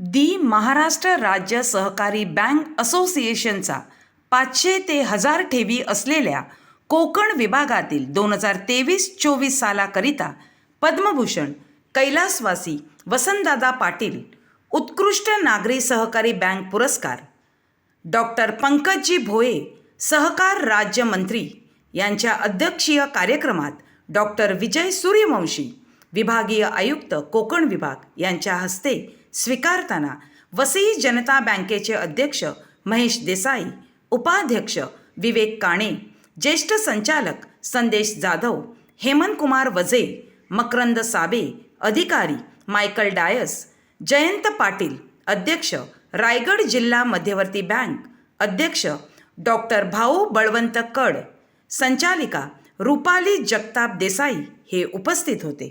महाराष्ट्र राज्य सहकारी बँक असोसिएशनचा पाचशे ते हजार ठेवी असलेल्या कोकण विभागातील दोन हजार तेवीस चोवीस सालाकरिता पद्मभूषण कैलासवासी वसंतदादा पाटील उत्कृष्ट नागरी सहकारी बँक पुरस्कार डॉक्टर पंकजजी भोये सहकार राज्यमंत्री यांच्या अध्यक्षीय कार्यक्रमात डॉक्टर विजय सूर्यवंशी विभागीय आयुक्त कोकण विभाग यांच्या हस्ते स्वीकारताना वसई जनता बँकेचे अध्यक्ष महेश देसाई उपाध्यक्ष विवेक काणे ज्येष्ठ संचालक संदेश जाधव हेमंतकुमार वजे मकरंद साबे अधिकारी मायकल डायस जयंत पाटील अध्यक्ष रायगड जिल्हा मध्यवर्ती बँक अध्यक्ष डॉक्टर भाऊ बळवंत कड संचालिका रुपाली जगताप देसाई हे उपस्थित होते.